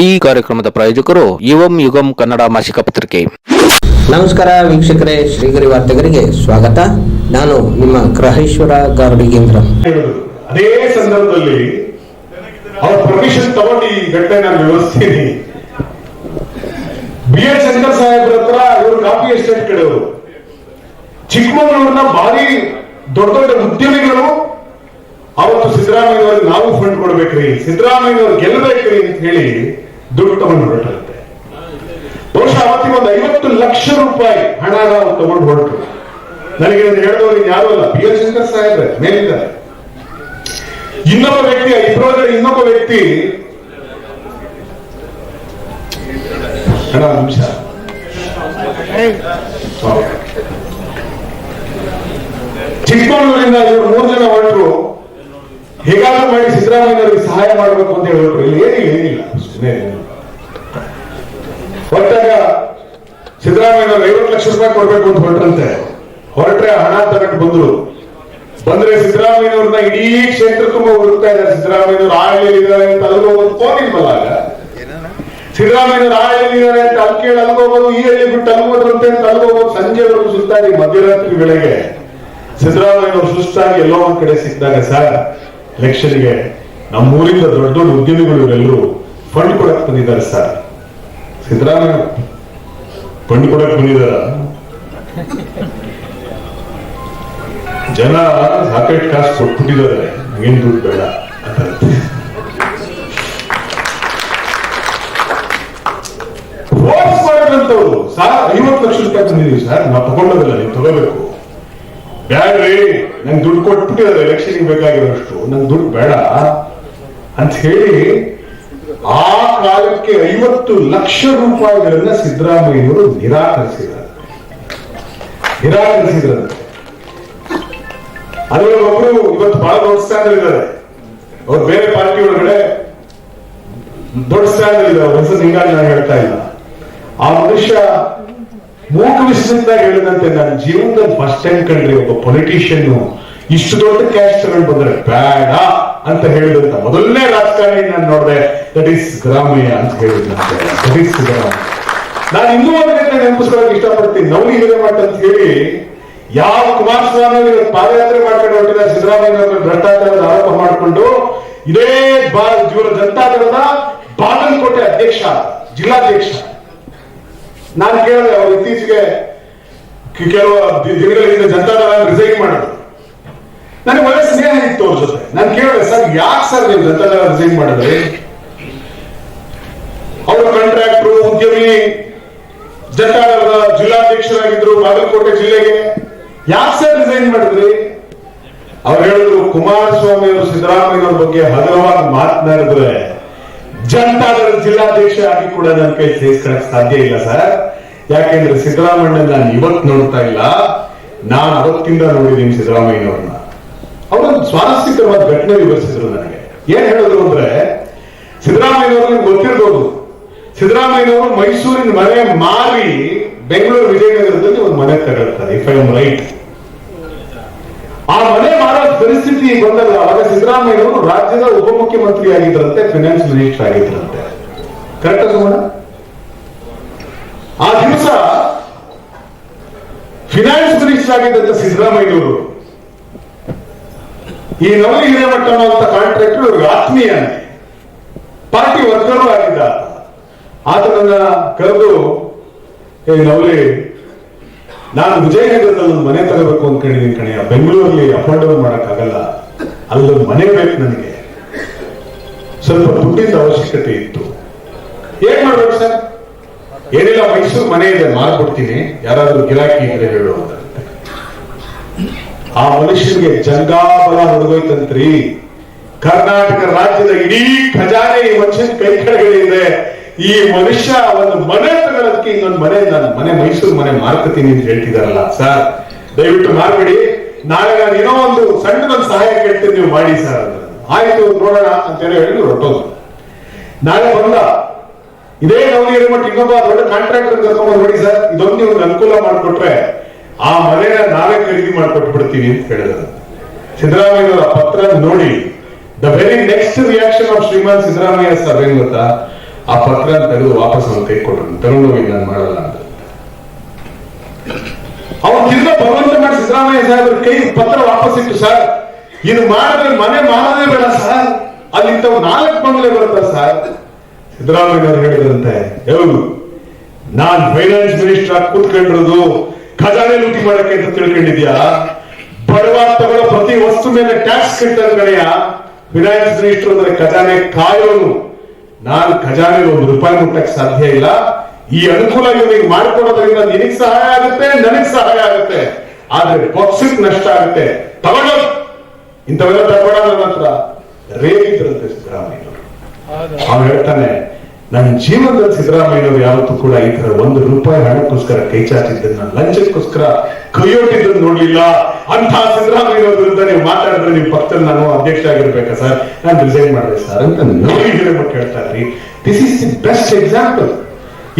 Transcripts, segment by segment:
ಈ ಕಾರ್ಯಕ್ರಮದ ಪ್ರಾಯೋಜಕರು ಯುವಂ ಯುಗಂ ಕನ್ನಡ ಮಾಸಿಕ ಪತ್ರಿಕೆ. ನಮಸ್ಕಾರ ವೀಕ್ಷಕರೇ ಶ್ರೀಗರಿ ವಾರ್ತೆಗರಿಗೆ ಸ್ವಾಗತ. ನಾನು ನಿಮ್ಮ ಗ್ರಹೇಶ್ವರ ಗಾರ್ಡಿಗೇಂದ್ರ ಅದೇ ಸಂದರ್ಭದಲ್ಲಿ ಅವ್ರ ಪರ್ಮಿಷನ್ ತಗೊಂಡು ಈ ಘಟನೆ ನಾನು ವಿವರಿಸ್ತೀನಿ ಬಿ ಎಸ್ ಶಂಕರ್ ಸಾಹೇಬ್ರ ಹತ್ರ ಇವರು ಕಾಫಿ ಎಸ್ಟೇಟ್ ಕಡೆಯವರು ಚಿಕ್ಕಮಗಳೂರಿನ ಭಾರಿ ದೊಡ್ಡ ದೊಡ್ಡ ಉದ್ಯಮಿಗಳು ಅವತ್ತು ಸಿದ್ದರಾಮಯ್ಯವ್ರಿಗೆ ನಾವು ಫಂಡ್ ಕೊಡ್ಬೇಕ್ರಿ ಸಿದ್ದರಾಮಯ್ಯವ್ರು ಗೆಲ್ಲಬೇಕ್ರಿ ಅಂತ ಹೇಳಿ ದುಡ್ಡು ತಗೊಂಡು ಹೊರಟಂತೆ. ಬಹುಶಃ ಅವತ್ತಿಗೆ ಒಂದು ಐವತ್ತು ಲಕ್ಷ ರೂಪಾಯಿ ಹಣ ನಾವು ತಗೊಂಡು ಹೊರಟರು ನನಗೆ ಹೇಳಿದವರು ಯಾರು ಅಲ್ಲ ಬಿ ಎಸ್ ಶಂಕರ್ ಸಾಹೇಬ್ರೆ, ಮೇಲಿದ್ದಾರೆ. ಇನ್ನೊಬ್ಬ ವ್ಯಕ್ತಿ ಇಬ್ಬರೊಳಗಡೆ ಇನ್ನೊಬ್ಬ ವ್ಯಕ್ತಿ. ಒಂದ್ ನಿಮಿಷ ಚಿಕ್ಕಮಗಳೂರಿಂದ ಇವರು ಮೂರು ಜನ ಹೊರಟರು. ಹೇಗಾದ್ರೂ ಮಾಡಿ ಸಿದ್ದರಾಮಯ್ಯನವರಿಗೆ ಸಹಾಯ ಮಾಡಬೇಕು ಅಂತ ಹೇಳಿ ಹೊರಟರು ಇಲ್ಲಿ ಏನಿಲ್ಲ ಏನಿಲ್ಲ ಸುಮ್ಮನೆ ಹೊರಟಾಗ ಸಿದ್ದರಾಮಯ್ಯನವರು ಐವತ್ತು ಲಕ್ಷ ರೂಪಾಯಿ ಕೊಡ್ಬೇಕು ಅಂತ ಹೊರಟ್ರಂತೆ. ಹೊರಟ್ರೆ ಹಣ ತಗೊಂಡು ಬಂದ್ರು. ಬಂದ್ರೆ ಸಿದ್ದರಾಮಯ್ಯನವ್ರನ್ನ ಇಡೀ ಕ್ಷೇತ್ರ ತುಂಬ ಹುಡುಕ್ತಾ ಇದ್ದಾರೆ. ಸಿದ್ದರಾಮಯ್ಯನವರು ಆಳಲಿದ್ದಾರೆ ಅಂತ ಅಲ್ಲಿಗೆ ಹೋಗೋದು ಫೋನ್ ಇಲ್ವಲ್ಲ ಆಗ. ಸಿದ್ದರಾಮಯ್ಯನವರು ಆಳಲಿದ್ದಾರೆ ಅಂತ ಅಲ್ಲಿ ಕೇಳಿ ಅಲ್ಲಿಗೆ ಹೋಗೋದು, ಈ ಹಳ್ಳಿ ಬಿಟ್ಟು ಅಲ್ಗೋದ್ರಂತೆ ಅಂತ ಅಲ್ಲಿಗೆ ಹೋಗೋದು ಸಂಜೆವರೆಗೂ ಸುತ್ತಾಗಿ ಮಧ್ಯರಾತ್ರಿ ವೇಳೆಗೆ ಸಿದ್ದರಾಮಯ್ಯನವರು ಸುಸ್ತಾಗಿ ಎಲ್ಲೋ ಒಂದ್ ಕಡೆ ಸಿಕ್ಕಿದಾಗ ಸರ್ ಎಲೆಕ್ಷನ್ಗೆ ನಮ್ಮೂರಿಂದ ದೊಡ್ಡ ದೊಡ್ಡ ಉದ್ಯಮಿಗಳು ಇವರೆಲ್ಲರೂ ಫಂಡ್ ಕೊಡಕ್ ಬಂದಿದ್ದಾರೆ ಸರ್. ಸಿದ್ದರಾಮಯ್ಯ ಕೊಡಕ್ ಜನ ಸಾಕೆಟ್ ಕಾಸ್ಟ್ ಕೊಟ್ಬಿಟ್ಟಿದ್ದಾರೆ. ಏನ್ ದುಡ್ಡು ಬೇಡ ಅಂತ. ಐವತ್ತು ಲಕ್ಷ ರೂಪಾಯಿ ತಂದಿದೀವಿ ಸರ್. ನಾವು ತಗೊಂಡೋದಿಲ್ಲ ನೀವು ತಗೋಬೇಕು. ಬ್ಯಾಡ್ರಿ, ನಂಗೆ ದುಡ್ಡು ಕೊಟ್ಬಿಟ್ಟಿದ್ದಾರೆ. ಎಲೆಕ್ಷನ್ಗೆ ಬೇಕಾಗಿರೋಷ್ಟು. ನಂಗೆ ದುಡ್ಡು ಬೇಡ. ಅಂತ ಹೇಳಿ ಆ ಕಾಲಕ್ಕೆ ಐವತ್ತು ಲಕ್ಷ ರೂಪಾಯಿಗಳನ್ನ ಸಿದ್ದರಾಮಯ್ಯವರು ನಿರಾಕರಿಸಿದ್ದಾರೆ. ನಿರಾಕರಿಸಿದ್ರಂತೆ ಅದರಲ್ಲಿ ಒಬ್ರು ಇವತ್ತು ಬಹಳ ದೊಡ್ಡ ಸ್ಥಾನದಲ್ಲಿದ್ದಾರೆ ಅವ್ರು ಬೇರೆ ಪಾರ್ಟಿ ಒಳಗಡೆ ದೊಡ್ಡ ಸ್ಥಾನದಲ್ಲಿದ್ದಾರೆ ಅವ್ರ ಹೆಸರು ಹಿಂಗಾಗಿ ನಾನು ಹೇಳ್ತಾ ಇಲ್ಲ. ಆ ಮನುಷ್ಯ ಮೂಕ ವಿಷಯದಿಂದ ಹೇಳಿದಂತೆ ನನ್ನ ಜೀವನದ ಫಸ್ಟ್ ಟೈಮ್ ಕಂಡ್ರಿ ಒಬ್ಬ ಪೊಲಿಟಿಷಿಯನ್ ಇಷ್ಟು ದೊಡ್ಡ ಕ್ಯಾಶ್ ತಗೊಂಡು ಬಂದ್ರೆ ಬೇಡ. ಅಂತ ಹೇಳಿದಂತ ಮೊದಲನೇ ರಾಜಕಾರಣಿ ನಾನು ನೋಡಿದೆ ದಟ್ ಇಸ್ ಗ್ರಾಮೀಣ ಅಂತ ಹೇಳಿದಂತೆ ದಟ್ ಇಸ್ ಸಿದ್ದರಾಮಯ್ಯ ನಾನು ಇನ್ನೂ ಒಂದು ಘಟನೆ ನೆನಪಿಸ್ಕೊಳಕ್ ಇಷ್ಟಪಡ್ತೀನಿ. ನವಲಿ ಹಿರೇಮಠ ಅಂತ ಹೇಳಿ, ಯಾವ ಕುಮಾರಸ್ವಾಮಿ ಪಾದಯಾತ್ರೆ ಮಾಡ್ಕೊಂಡು ಹೊರಟಿದ್ದಾರೆ, ಸಿದ್ದರಾಮಯ್ಯ ಭ್ರಷ್ಟಾಚಾರದ ಆರೋಪ ಮಾಡಿಕೊಂಡು, ಇದೇ ಬಾ, ಇವರ ಜನತಾದಳದ ಬಾಗಲಕೋಟೆ ಅಧ್ಯಕ್ಷ, ಜಿಲ್ಲಾಧ್ಯಕ್ಷ. ನಾನು ಕೇಳಿದೆ, ಅವರು ಇತ್ತೀಚೆಗೆ ಕೆಲವು ದಿನಗಳ ಹಿಂದೆ ಜನತಾದಳ ರಿಸೈನ್ ಮಾಡಿದ್ರು. ನನಗೆ ಒಳ್ಳೆ ಸ್ನೇಹ ಇತ್ತು ಅವ್ರ ಜೊತೆ. ನಾನು ಕೇಳಿದೆ ಸರ್, ಯಾಕೆ ಸರ್ ನೀವು ಜನತಾದಳ ರಿಸೈನ್ ಮಾಡಿದ್ರಿ? ಅವರ ಕಾಂಟ್ರಾಕ್ಟ್ರು ಉದ್ಯಮಿ ಜನತಾದಳದ ಜಿಲ್ಲಾಧ್ಯಕ್ಷರಾಗಿದ್ರು, ಬಾಗಲಕೋಟೆ ಜಿಲ್ಲೆಗೆ. ಯಾಕೆ ಸರ್ ರಿಸೈನ್ ಮಾಡಿದ್ರಿ? ಅವ್ರು ಹೇಳಿದ್ರು, ಕುಮಾರಸ್ವಾಮಿ ಅವರು ಸಿದ್ದರಾಮಯ್ಯವ್ರ ಬಗ್ಗೆ ಹಗುರವಾಗಿ ಮಾತನಾಡಿದ್ರೆ ಜನತಾದಳ ಜಿಲ್ಲಾಧ್ಯಕ್ಷ ಆಗಿ ಕೂಡ ನನ್ನ ಕೈ ಸೇರಿಸ್ಕೊಳಕ್ ಸಾಧ್ಯ ಇಲ್ಲ, ಸರ್. ಯಾಕೆಂದ್ರೆ ಸಿದ್ದರಾಮಯ್ಯ ನಾನು ಇವತ್ತು ನೋಡ್ತಾ ಇಲ್ಲ. ನಾನು ಅವತ್ತಿಂದ ನೋಡಿದ್ದೀನಿ ಸಿದ್ದರಾಮಯ್ಯನವ್ರನ್ನ ಅವರೊಂದು ಸ್ವಾರಸ್ಯಕರವಾದ ಘಟನೆ ವಿವರಿಸಿದ್ರು ನನಗೆ. ಏನ್ ಹೇಳಿದ್ರು ಅಂದ್ರೆ, ಸಿದ್ದರಾಮಯ್ಯನವರು ಗೊತ್ತಿರ್ಬೋದು. ಸಿದ್ದರಾಮಯ್ಯನವರು ಮೈಸೂರಿನ ಮನೆ ಮಾರಿ ಬೆಂಗಳೂರು ವಿಜಯನಗರದಲ್ಲಿ ಒಂದು ಮನೆ ತಗೊಳ್ತಾರೆ ಇಫ್ ಐ ಎಂ ರೈಟ್ ಆ ಮನೆ ಮಾರೋ ಪರಿಸ್ಥಿತಿ ಬಂದಲ್ಲ ಅವಾಗ ಸಿದ್ದರಾಮಯ್ಯನವರು ರಾಜ್ಯದ ಉಪಮುಖ್ಯಮಂತ್ರಿ ಆಗಿದ್ರಂತೆ ಫೈನಾನ್ಸ್ ಮಿನಿಸ್ಟರ್ ಆಗಿದ್ರಂತೆ. ಕರೆಕ್ಟ್ ಮೇಡಮ್ ಆ ದಿವಸ ಫಿನಾನ್ಸ್ ಮಿನಿಸ್ಟರ್ ಆಗಿದ್ದಂತ ಸಿದ್ದರಾಮಯ್ಯನವರು ಈ ನವಲಿ ಹಿರೇಮಠ ಅನ್ನುವಂತ ಕಾಂಟ್ರಾಕ್ಟರ್ ಇವ್ರಿಗೆ ಆತ್ಮೀಯನೇ ಪಾರ್ಟಿ ವರ್ಕರ್ ಆಗಿದ್ದ. ಆತನನ್ನ ಕರೆದು, ಏ ನವಲಿ, ನಾನು ವಿಜಯನಗರದಲ್ಲಿ ಒಂದು ಮನೆ ತಗೋಬೇಕು ಅನ್ಕೊಂಡಿದ್ದೀನಿ ಕಣಯ್ಯ ಬೆಂಗಳೂರಲ್ಲಿ ಮಾಡೋಕ್ಕಾಗಲ್ಲ ಮಾಡಕ್ಕಾಗಲ್ಲ. ಅಲ್ಲೊಂದು ಮನೆ ಬೇಕು ನನಗೆ. ಸ್ವಲ್ಪ ದುಡ್ಡಿನ ಅವಶ್ಯಕತೆ ಇತ್ತು. ಏನ್ ಮಾಡ್ಬೇಕು ಸರ್? ಏನಿಲ್ಲ, ಮೈಸೂರು ಮನೆ ಇದೆ, ಮಾರ್ಬಿಡ್ತೀನಿ. ಯಾರಾದ್ರೂ ಗಿರಾಕಿ ಇದ್ರೆ ಹೇಳು ಅಂತ. ಆ ಮನುಷ್ಯನಿಗೆ ಜಂಗಾಬಲ ಹೊಡೆದೋಯ್ತಂತ್ರಿ. ಕರ್ನಾಟಕ ರಾಜ್ಯದ ಇಡೀ ಖಜಾನೆ ಈ ಮನುಷ್ಯನ ಕೈ ಕೆಳಗಡೆ ಈ ಮನುಷ್ಯ ಒಂದು ಮನೆ ತಗೊಳ್ಳೋದಕ್ಕೆ ಇನ್ನೊಂದು ಮನೆ, ನಾನು ಮನೆ ಮೈಸೂರು ಮನೆ ಮಾರ್ಕತೀನಿ ಅಂತ ಹೇಳ್ತಿದಾರಲ್ಲ ಸರ್. ದಯವಿಟ್ಟು ಮಾರ್ಬೇಡಿ. ನಾಳೆ ನಾನು ಏನೋ ಒಂದು ಸಣ್ಣದೊಂದು ಸಹಾಯ ಕೇಳ್ತೀನಿ ನೀವು ಮಾಡಿ ಸರ್. ಆಯ್ತು ನೋಡೋಣ ಅಂತ ಹೇಳಿ ಹೊರಟೋದು ನಾಳೆ ಬಂದ. ಇದೇ ಗೌರಿ ಮಟ್ಟ ಇನ್ನೊಬ್ಬ ದೊಡ್ಡ ಕಾಂಟ್ರಾಕ್ಟರ್ ಕರ್ಕೊಂಡ್ ನೋಡಿ ಸರ್. ಇದೊಂದು ನೀವು ಅನುಕೂಲ ಮಾಡಿಕೊಟ್ರೆ ಆ ಮನೆನ ನಾವೇ ಖರೀದಿ ಮಾಡಿಕೊಟ್ಟು ಬಿಡ್ತೀವಿ ಅಂತ ಹೇಳಿದ್ರು. ಸಿದ್ದರಾಮಯ್ಯ ಪತ್ರ ನೋಡಿ the very next reaction of Shriman Siddaramaiah sir ಏನ್ ಗೊತ್ತಾ? ಆ ಪತ್ರ ತೆಗೆದು ವಾಪಸ್ ಅವ್ನು ಕೈ ಕೊಟ್ಟರು ತಗೊಂಡೋಗಿ ನಾನು ಮಾಡಲ್ಲ ಅಂತ. ಅವ್ರು ತಿಂದ ಭಗವಂತ ಮಾಡಿ ಸಿದ್ದರಾಮಯ್ಯ ಸಾಹೇಬ್ರ ಕೈ ಪತ್ರ ವಾಪಸ್ ಇಟ್ಟು ಸರ್ ಇದು ಮಾಡಿದ್ರೆ ಮನೆ ಮಾಡೋದೇ ಬೇಡ ಸರ್ ಅಲ್ಲಿ ಇಂಥವು ನಾಲ್ಕು ಬಂಗಲೆ ಬರುತ್ತಾ ಸರ್ ಸಿದ್ದರಾಮಯ್ಯನವ್ರು ಹೇಳಿದ್ರಂತೆ, ಹೌದು. ನಾನ್ ಫೈನಾನ್ಸ್ ಮಿನಿಸ್ಟರ್ ಆಗಿ ಕೂತ್ಕೊಂಡಿರೋದು ಖಜಾನೆ ಲೂಟಿ ಮಾಡಕ್ಕೆ ಅಂತ ತಿಳ್ಕೊಂಡಿದ್ಯಾ? ಬಡವ ತಗೊಳ್ಳೋ ಪ್ರತಿ ವಸ್ತು ಮೇಲೆ ಟ್ಯಾಕ್ಸ್ ಕಟ್ಟದ ಕಡೆಯ ಫಿನಾನ್ಸ್ ಮಿನಿಸ್ಟರ್ ಅಂದ್ರೆ ಖಜಾನೆ ಕಾಯೋನು. ನಾನು ಖಜಾನೆ ಒಂದು ರೂಪಾಯಿ ಮುಟ್ಟಕ್ಕೆ ಸಾಧ್ಯ ಇಲ್ಲ. ಈ ಅನುಕೂಲ ಇವನಿಗೆ ಮಾಡ್ಕೊಡೋದ್ರಿಂದ ನಿನಗ್ ಸಹಾಯ ಆಗುತ್ತೆ ನನಗ್ ಸಹಾಯ ಆಗುತ್ತೆ. ಆದ್ರೆ ಪಕ್ಷಕ್ಕೆ ನಷ್ಟ ಆಗುತ್ತೆ. ತಗೊಂಡು ಇಂಥವೆಲ್ಲ ತಗೊಳ ನನ್ನ ಹತ್ರ. ರೇಗಿದ್ರಂತೆ ಸಿದ್ದರಾಮಯ್ಯ. ಅವ್ನು ಹೇಳ್ತಾನೆ ನನ್ನ ಜೀವನದಲ್ಲಿ ಸಿದ್ದರಾಮಯ್ಯನವರು ಯಾವತ್ತೂ ಕೂಡ ಈ ತರ ಒಂದು ರೂಪಾಯಿ ಹಣಕ್ಕೋಸ್ಕರ ಕೈ ಚಾಚಿದ್ದನ್ನ, ಲಂಚಕ್ಕೋಸ್ಕರ ಕೈಯೊಟ್ಟಿದ್ದನ್ನು ನೋಡ್ಲಿಲ್ಲ. ಅಂತ ಸಿದ್ದರಾಮಯ್ಯನವರ ವಿರುದ್ಧ ನೀವು ಮಾತಾಡಿದ್ರೆ ನೀವು ಪಕ್ಕದಲ್ಲಿ ನಾನು ಅಧ್ಯಕ್ಷ ಆಗಿರ್ಬೇಕಾ ಸರ್? ನಾನು ರಿಸೈನ್ ಮಾಡಿದೆ ಸರ್ ಅಂತ ನೋಡಿ ಹೇಳ್ಬಿಟ್ಟು ಹೇಳ್ತಾರೆ this is the best example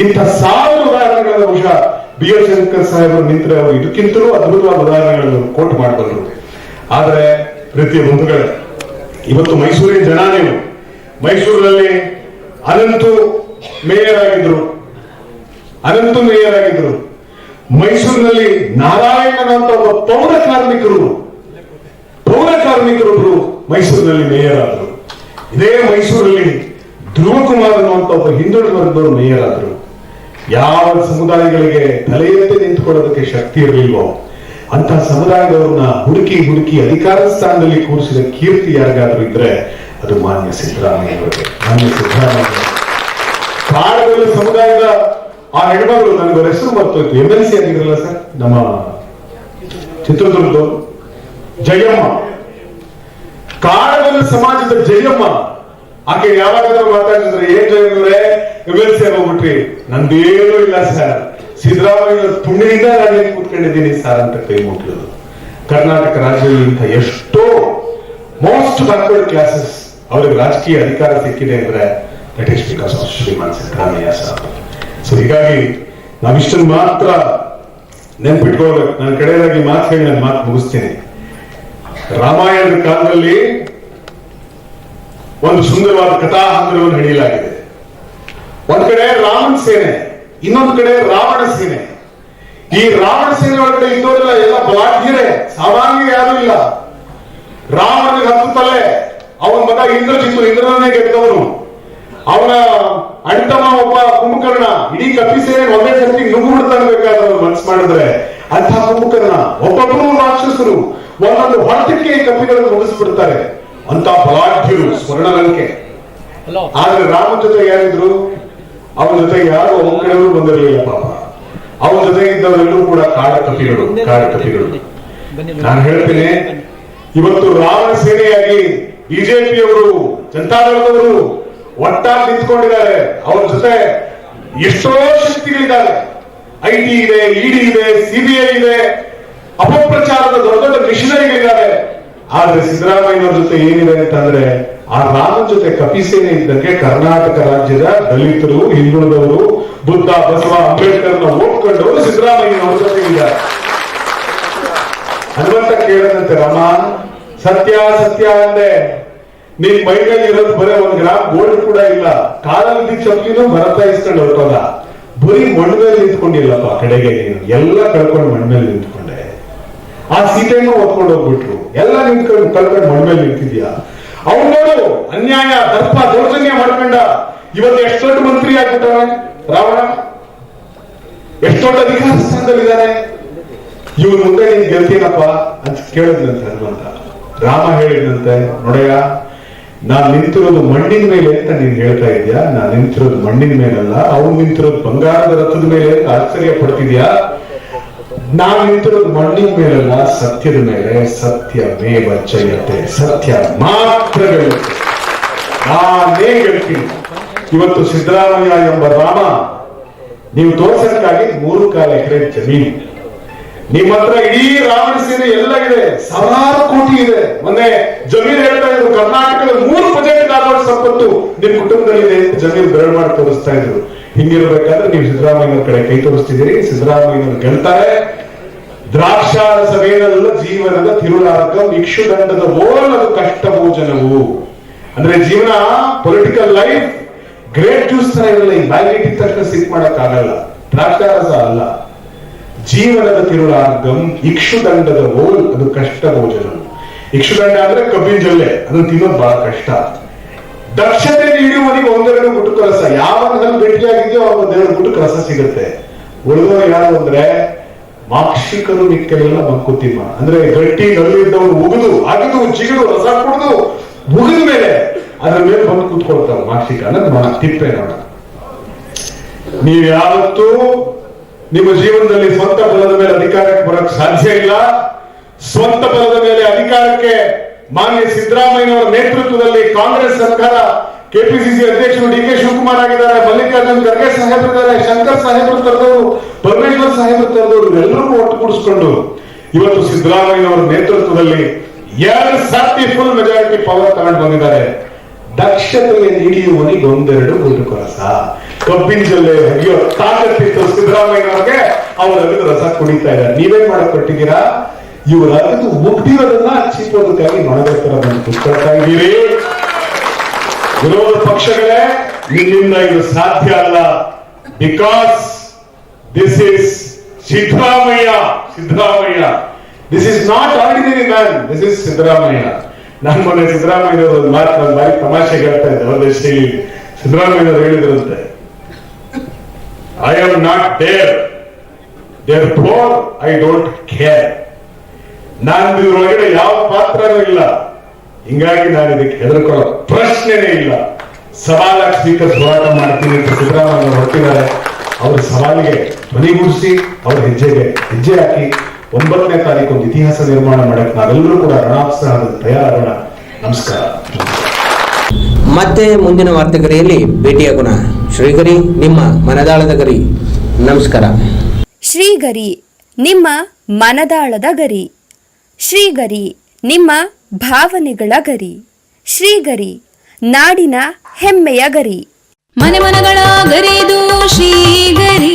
ಇಂಥ ಸಾವಿರ ಉದಾಹರಣೆಗಳ ಬಿ ಎಸ್ ಶಂಕರ್ ಸಾಹೇಬರು ನಿಂತರೆ ಅವರು ಇದಕ್ಕಿಂತಲೂ ಅದ್ಭುತವಾದ ಉದಾಹರಣೆಗಳನ್ನು ಕೋಟ್ ಮಾಡಬಲ್ಲರು ಆದ್ರೆ ಪ್ರೀತಿಯ ಬಂಧುಗಳೇ, ಇವತ್ತು ಮೈಸೂರಿನ ಜನ ನೀವು, ಮೈಸೂರಿನಲ್ಲಿ ಅನಂತು ಮೇಯರ್ ಆಗಿದ್ರು ಅನಂತು ಮೇಯರ್ ಆಗಿದ್ರು ಮೈಸೂರಿನಲ್ಲಿ ನಾರಾಯಣನ ಅಂತ ಒಬ್ಬ ಪೌರ ಕಾರ್ಮಿಕರು ಪೌರ ಕಾರ್ಮಿಕರೊಬ್ರು ಮೈಸೂರಿನಲ್ಲಿ ಮೇಯರ್ ಆದರು ಇದೇ ಮೈಸೂರಲ್ಲಿ ಧ್ರುವ ಕುಮಾರ್ ಒಬ್ಬ ಹಿಂದುಳಿದ ವರ್ಗದವರು ಮೇಯರ್ ಆದರು ಯಾವ ಸಮುದಾಯಗಳಿಗೆ ತಲೆ ಎತ್ತಿ ನಿಂತ್ಕೊಳ್ಳೋದಕ್ಕೆ ಶಕ್ತಿ ಇರಲಿಲ್ವೋ ಅಂತ ಸಮುದಾಯದವ್ರನ್ನ ಹುಡುಕಿ ಹುಡುಕಿ ಅಧಿಕಾರ ಸ್ಥಾನದಲ್ಲಿ ಕೂರಿಸಿದ ಕೀರ್ತಿ ಯಾರಿಗಾದ್ರೂ ಇದ್ರೆ ಅದು ಮಾನ್ಯ ಸಿದ್ದರಾಮಯ್ಯ ಅವರಿಗೆ ಮಾನ್ಯ ಸಿದ್ದರಾಮಯ್ಯ. ಸಮುದಾಯದ ಆ ಹೆಣ್ಮಗಳು ನನಗೆ ಹೆಸರು ಬರ್ತೋಯ್ತು ಎಂ ಎಲ್ ಸಿ ಆಗಿದ್ರಲ್ಲ ಸರ್, ನಮ್ಮ ಚಿತ್ರದುರ್ಗದವರು ಜಯಮ್ಮ. ಕಾಡದಲ್ಲಿ ಸಮಾಜದ ಜಯಮ್ಮ. ಆಕೆ ಯಾವಾಗಾದ್ರೂ ಮಾತಾಡಿದ್ರೆ ಏನ್ ಜಯಮ್ಮವ್ರೆ ಎಂ ಎಲ್ ಸಿ ಆಗೋಗ್ಬಿಟ್ರಿ ನಂದೇನೂ ಇಲ್ಲ ಸರ್. ಸಿದ್ದರಾಮಯ್ಯ ಪುಣ್ಯದಿಂದ ನಾನು ಕುತ್ಕೊಂಡಿದ್ದೀನಿ ಸರ್ ಅಂತ ಕೈ ಮುಟ್ಟಿದ್ರು ಕರ್ನಾಟಕ ರಾಜ್ಯದಲ್ಲಿ ಇಂಥ ಎಷ್ಟೋ ಮೋಸ್ಟ್ ಬ್ಯಾಕ್ವರ್ಡ್ ಕ್ಲಾಸಸ್ ಅವ್ರಿಗೆ ರಾಜಕೀಯ ಅಧಿಕಾರ ಸಿಕ್ಕಿದೆ ಅಂದ್ರೆ that is because of Shriman Siddaramaiah sir so ಹೀಗಾಗಿ ನಾವಿಷ್ಟನ್ನು ಮಾತ್ರ ನೆನ್ಪಿಟ್ಕೋಬೇಕು ನನ್ನ ಕಡೆಯಾಗಿ ಮಾತು ಹೇಳಿ ನನ್ನ ಮಾತು ಮುಗಿಸ್ತೀನಿ. ರಾಮಾಯಣದ ಕಾಲದಲ್ಲಿ ಒಂದು ಸುಂದರವಾದ ಕಥಾಹಂದ್ರವನ್ನು ಹಿಡಿಯಲಾಗಿದೆ. ಒಂದ್ ಕಡೆ ರಾಮನ ಸೇನೆ, ಇನ್ನೊಂದು ಕಡೆ ರಾವಣ ಸೇನೆ. ಈ ರಾವಣ ಸೇನೆ ಒಳಗಡೆ ಇದ್ದವರೆಲ್ಲ ಎಲ್ಲ ಬಲಾಢ್ಯರೇ, ಸಾಮಾನ್ಯ ಯಾರು ಇಲ್ಲ. ರಾಮನಿಗೆ ಹತ್ತು ತಲೆ ಅವನ ಮಗ ಇಂದ್ರಜಿತ್ತು ಇಂದ್ರನೇ ಗೆದ್ದವನು. ಅವನ ಅಣ್ತಮ್ಮ ಒಬ್ಬ ಕುಂಭಕರ್ಣ ಇಡೀ ಕಪಿ ಸೇನೆ ಒಂದೇ ಸರ್ತಿ ನುಗ್ಗು ಬಿಡ್ತಾನೆ ಬೇಕಾದ್ರೆ ಮನಸ್ಸು ಮಾಡಿದ್ರೆ ಅಂತಹ ಕುಂಭಕರ್ಣ ಒಬ್ಬೊಬ್ಬರು ರಾಕ್ಷಸರು ಒಂದೊಂದು ಹೊರತಕ್ಕೆ ಈ ಕಪಿಗಳನ್ನು ಮುಗಿಸ್ಬಿಡ್ತಾರೆ. ಅಂತ ಬಲಾಢ್ಯರು ಸ್ವರ್ಣಲಂಕೆ. ಆದ್ರೆ ರಾಮ ಜೊತೆ ಯಾರಿದ್ರು? ಅವನ ಜೊತೆ ಯಾರು? ಕಡೆಯವರು ಬಂದಿರಲಿಲ್ಲ ಪಾಪ. ಅವನ ಜೊತೆ ಇದ್ದವರೆಲ್ಲರೂ ಕೂಡ ಕಾಡ ಕಪಿಗಳು ಕಾಡ ಕಪಿಗಳು ನಾನು ಹೇಳ್ತೇನೆ ಇವತ್ತು ರಾವಣ ಸೇನೆಯಾಗಿ ಬಿಜೆಪಿಯವರು ಜನತಾದಳದವರು ಒಟ್ಟಾಗಿ ನಿಂತ್ಕೊಂಡಿದ್ದಾರೆ. ಅವ್ರ ಜೊತೆ ಎಷ್ಟೋ ಶಕ್ತಿಗಳಿದ್ದಾರೆ ಐಟಿ ಇದೆ, ಇಡಿ ಇದೆ, ಸಿಬಿಐ ಇದೆ. ಅಪಪ್ರಚಾರದ ದೊಡ್ಡ ದೊಡ್ಡ ಮಿಷನರಿಗಳಿದ್ದಾರೆ ಆದ್ರೆ ಸಿದ್ದರಾಮಯ್ಯನವ್ರ ಜೊತೆ ಏನಿದೆ ಅಂತಂದ್ರೆ, ಆ ರಾಮನ ಜೊತೆ ಕಪಿಸೇನೆ ಇದ್ದಕ್ಕೆ ಕರ್ನಾಟಕ ರಾಜ್ಯದ ದಲಿತರು, ಹಿಂದುಳಿದವರು, ಬುದ್ಧ, ಬಸವ, ಅಂಬೇಡ್ಕರ್ನ ಓದ್ಕೊಂಡವರು ಸಿದ್ದರಾಮಯ್ಯನವ್ರ ಜೊತೆ ಇದ್ದಾರೆ. ಹನುಮಂತ ಕೇಳದಂತೆ ರಾಮ ಸತ್ಯ ಸತ್ಯ ಅಂದೆ. ನಿನ್ ಮೈನಲ್ಲಿ ಇರೋದು ಬರೀ ಒಂದ್ ಗ್ರಾಮ್ ಗೋಲ್ಡ್ ಕೂಡ ಇಲ್ಲ. ಕಾಲಲ್ಲಿ ಭರತ ಇಸ್ಕೊಂಡು ಹೊರಟೋದ. ಬರೀ ಮಣ್ಣಲ್ಲಿ ಮೇಲೆ ನಿಂತ್ಕೊಂಡಿಲ್ಲಪ್ಪ ಕಡೆಗೆ ಎಲ್ಲ ಕಳ್ಕೊಂಡು ಮಣ್ಣಲ್ಲಿ ನಿಂತ್ಕೊಂಡೆ. ಆ ಸೀತೆಯನ್ನು ಓದ್ಕೊಂಡು ಹೋಗ್ಬಿಟ್ರು. ಎಲ್ಲ ನಿಂತ್ಕೊಂಡು ಕಳ್ಕೊಂಡು ಮಣ್ಣಲ್ಲಿ ನಿಂತಿದ್ಯಾ? ಅವನು ಅನ್ಯಾಯ, ದರ್ಪ, ದೌರ್ಜನ್ಯ ಮಾಡ್ಕೊಂಡ. ಇವತ್ತು ಎಷ್ಟು ದೊಡ್ಡ ಮಂತ್ರಿ ಆಗ್ಬಿಟ್ಟವನೆ ರಾವಣ? ಎಷ್ಟು ದೊಡ್ಡ ಅಧಿಕಾರ ಸ್ಥಾನದಲ್ಲಿದ್ದಾನೆ? ಇವ್ರ ಮುಂದೆ ನೀನ್ ಗೆಲ್ತೀನಪ್ಪ ಅಂತ ಕೇಳಿದ್ನಂತೆ ಹನುಮಂತ. ರಾಮ ಹೇಳಿದಂತೆ ನೋಡಯ್ಯ ನಾನ್ ನಿಂತಿರೋದು ಮಣ್ಣಿನ ಮೇಲೆ ಅಂತ ನೀನ್ ಹೇಳ್ತಾ ಇದ್ಯಾ? ನಾ ನಿಂತಿರೋದು ಮಣ್ಣಿನ ಮೇಲಲ್ಲ, ಅವ್ನು ನಿಂತಿರೋದು ಬಂಗಾರದ ರಥದ ಮೇಲೆ ಆಶ್ಚರ್ಯ ಪಡ್ತಿದ್ಯಾ? ನಾನ್ ನಿಂತಿರೋದು ಮಣ್ಣಿನ ಮೇಲಲ್ಲ, ಸತ್ಯದ ಮೇಲೆ, ಸತ್ಯ ಮೇವ ಜಯತೆ ಸತ್ಯ ಮಾತ್ರ ನಾನೇ ಹೇಳ್ತೀನಿ. ಇವತ್ತು ಸಿದ್ದರಾಮಯ್ಯ ಎಂಬ ರಾಮ, ನೀವು ತೋರ್ಸಕ್ಕಾಗಿ ಮೂರು ಕಾಲ ಎಕರೆ ಜಮೀನು. ನಿಮ್ಮ ಹತ್ರ ಇಡೀ ರಾವಣ ಸೇನೆ ಎಲ್ಲ ಇದೆ. ಸಾವಿರಾರು ಕೋಟಿ ಇದೆ. ಮೊನ್ನೆ ಜಮೀನು ಹೇಳ್ತಾ ಇದ್ರು, ಕರ್ನಾಟಕದ ಮೂರು ಬಜೆಟ್ ಆಗುವ ಸಂಪತ್ತು ನಿಮ್ ಕುಟುಂಬದಲ್ಲಿ ಇದೆ ಅಂತ ಜಮೀನು ಬೆರಳು ಮಾಡಿ ತೋರಿಸ್ತಾ ಇದ್ರು. ಹಿಂಗಿರ್ಬೇಕಾದ್ರೆ ನೀವು ಸಿದ್ದರಾಮಯ್ಯ ಕಡೆ ಕೈ ತೋರಿಸ್ತಿದ್ದೀರಿ. ಸಿದ್ದರಾಮಯ್ಯನ ಗೆಲ್ತಾರೆ. ದ್ರಾಕ್ಷಾರಸವೇನಲ್ಲ, ಜೀವನದ ತಿರುಳಾರ್ಗ ಭಿಕ್ಷುದಂಡದ ಓಲದು ಕಷ್ಟ ಭೋಜನವು ಅಂದ್ರೆ ಜೀವನ ಪೊಲಿಟಿಕಲ್ ಲೈಫ್ ಗ್ರೇಟ್ ಜ್ಯೂಸ್ ತರ ಇರಲ್ಲ. ಈ ತಕ್ಷಣ ಸಿಕ್ ಮಾಡಕ್ ಆಗಲ್ಲ. ದ್ರಾಕ್ಷಾರಸ ಅಲ್ಲ. ಜೀವನದ ತಿರುಳಾರ್ಗಂ ಇಕ್ಷುದಂಡದ ಓಲ್ ಅದು ಕಷ್ಟ ಭೋಜನ ಇಕ್ಷುದಂಡ ಅಂದ್ರೆ ಕಬ್ಬಿನ ಜೊಲ್ಲೆ, ಅದನ್ನ ತಿನ್ನೋದು ಬಹಳ ಕಷ್ಟ. ದಕ್ಷತೆ ನೀಡುವವನಿಗೆ ಒಂದೆರಡು ಗುಟ್ಟು ಕಲಸ ಯಾವ ಭೇಟಿಯಾಗಿದೆಯೋ ಅವಾಗ ಒಂದೆರಡು ಗುಟ್ಟು ಕಲಸ ಸಿಗುತ್ತೆ. ಉಳಿದವರು ಯಾರು ಅಂದ್ರೆ, ಮಾಕ್ಷಿಕರು ಮಿಕ್ಕಲೆಲ್ಲ ಮಂಕುತಿಮ್ಮ ಅಂದ್ರೆ ಗಟ್ಟಿ ನಲ್ಲಿದ್ದವರು ಉಗಿದು, ಅಗಿದು, ಜಿಗಿದು, ರಸ ಕುಡಿದು, ಮುಗಿದ ಮೇಲೆ ಅದ್ರ ಮೇಲೆ ಬಂದು ಕೂತ್ಕೊಳ್ತಾರೆ ಮಾಕ್ಷಿಕ ಅನ್ನೋದು ತಿಪ್ಪೆ ನೋಡ. ನೀವು ಯಾವತ್ತೂ ನಿಮ್ಮ ಜೀವನದಲ್ಲಿ ಸ್ವಂತ ಬಲದ ಮೇಲೆ ಅಧಿಕಾರಕ್ಕೆ ಬರಕ್ ಸಾಧ್ಯ ಇಲ್ಲ. ಸ್ವಂತ ಬಲದ ಮೇಲೆ ಅಧಿಕಾರಕ್ಕೆ ಮಾನ್ಯ ಸಿದ್ದರಾಮಯ್ಯನವರ ನೇತೃತ್ವದಲ್ಲಿ ಕಾಂಗ್ರೆಸ್ ಸರ್ಕಾರ ಕೆಪಿಸಿಸಿ ಅಧ್ಯಕ್ಷರು ಡಿ ಕೆ ಶಿವಕುಮಾರ್ ಆಗಿದ್ದಾರೆ, ಮಲ್ಲಿಕಾರ್ಜುನ್ ಖರ್ಗೆ ಸಾಹೇಬರಿದ್ದಾರೆ ಶಂಕರ್ ಸಾಹೇಬರು ತರದವರು ಪರಮೇಶ್ವರ್ ಸಾಹೇಬರು ತರದವರು ಎಲ್ಲರೂ ಒಟ್ಟುಗೂಡಿಸ್ಕೊಂಡು ಇವತ್ತು ಸಿದ್ದರಾಮಯ್ಯನವರ ನೇತೃತ್ವದಲ್ಲಿ ಎರಡು ಸಾರ್ತಿ ಫುಲ್ ಮೆಜಾರಿಟಿ ಪವರ್ ತಗೊಂಡು ಬಂದಿದ್ದಾರೆ. ದಕ್ಷತೆಗೆ ನೀಡಿಯುವನಿಗೆ ಒಂದೆರಡು ಒಂದು ರಸ ಕಬ್ಬಿನ ಜೊಲ್ಲೆ ಅಯ್ಯೋ ತಾಕತ್ತಿತ್ತು ಸಿದ್ದರಾಮಯ್ಯನವ್ರಿಗೆ ಅವ್ರು ಅಗದು ರಸ ಕುಡಿತಾ ಇದ್ದಾರೆ. ನೀವೇನ್ ಮಾಡಕ್ ಕೊಟ್ಟಿದ್ದೀರಾ ಇವ್ರು ಅಗದು ಮುಗ್ದಿರೋದನ್ನ ಚಿಪ್ಪೋದಕ್ಕಾಗಿ ಮಾಡಬೇಕಾರ ಬಂದು ಕುತ್ಕೊಳ್ತಾ ಇದ್ದೀರಿ. ವಿರೋಧ ಪಕ್ಷಗಳೇ, ನಿಮ್ಮಿಂದ ಇದು ಸಾಧ್ಯ ಅಲ್ಲ. Because this is Siddaramaiah Siddaramaiah. This is not ordinary man this is Siddaramaiah. ನಾನು ಮೊನ್ನೆ ಸಿದ್ದರಾಮಯ್ಯ ಒಂದು ಮಾತು ಬಾರಿ ತಮಾಷೆ ಹೇಳ್ತಾ ಇದ್ದೆ ಅವರ ಶೈಲಿ ಸಿದ್ದರಾಮಯ್ಯ ಹೇಳಿದ್ರಂತೆ. I am not dare therefore I don't care ನಾನು ಇದ್ರೊಳಗಡೆ ಯಾವ ಪಾತ್ರನೂ ಇಲ್ಲ. ಹಿಂಗಾಗಿ ನಾನು ಇದಕ್ಕೆ ಹೆದರ್ಕೊಳ್ಳೋ ಪ್ರಶ್ನೆನೇ ಇಲ್ಲ. ಸವಾಲಾಗಿ ಸ್ಪೀಕರ್ ಹೋರಾಟ ಮಾಡ್ತೀನಿ ಅಂತ ಸಿದ್ದರಾಮಯ್ಯ ಹೊರಟಿದ್ದಾರೆ. ಅವ್ರ ಸವಾಲಿಗೆ ಧ್ವನಿಗೂಡಿಸಿ ಅವ್ರ ಹೆಜ್ಜೆಗೆ ಹೆಜ್ಜೆ ಹಾಕಿ ಒಂಬತ್ತನೇ ತಾರೀಕು ಒಂದು ಇತಿಹಾಸ ನಿರ್ಮಾಣ ಮಾಡಕ್ಕೆ ನಾವೆಲ್ಲರೂ ಕೂಡ ರಣಾತ್ಸಾಹದ ತಯಾರಾಗೋಣ ನಮಸ್ಕಾರ. ಮತ್ತೆ ಮುಂದಿನ ವಾರ್ತೆಗರಿಯಲ್ಲಿ ಭೇಟಿಯಾಗೋಣ ಶ್ರೀಗರಿ ನಿಮ್ಮ ಮನದಾಳದ ಗರಿ. ನಮಸ್ಕಾರ. ಶ್ರೀಗರಿ ನಿಮ್ಮ ಮನದಾಳದ ಗರಿ. ಶ್ರೀಗರಿ ನಿಮ್ಮ ಭಾವನೆಗಳ ಗರಿ. ಶ್ರೀಗರಿ ನಾಡಿನ ಹೆಮ್ಮೆಯ ಗರಿ. ಮನೆ ಮನಗಳ ಗರಿದು ಶ್ರೀಗರಿ.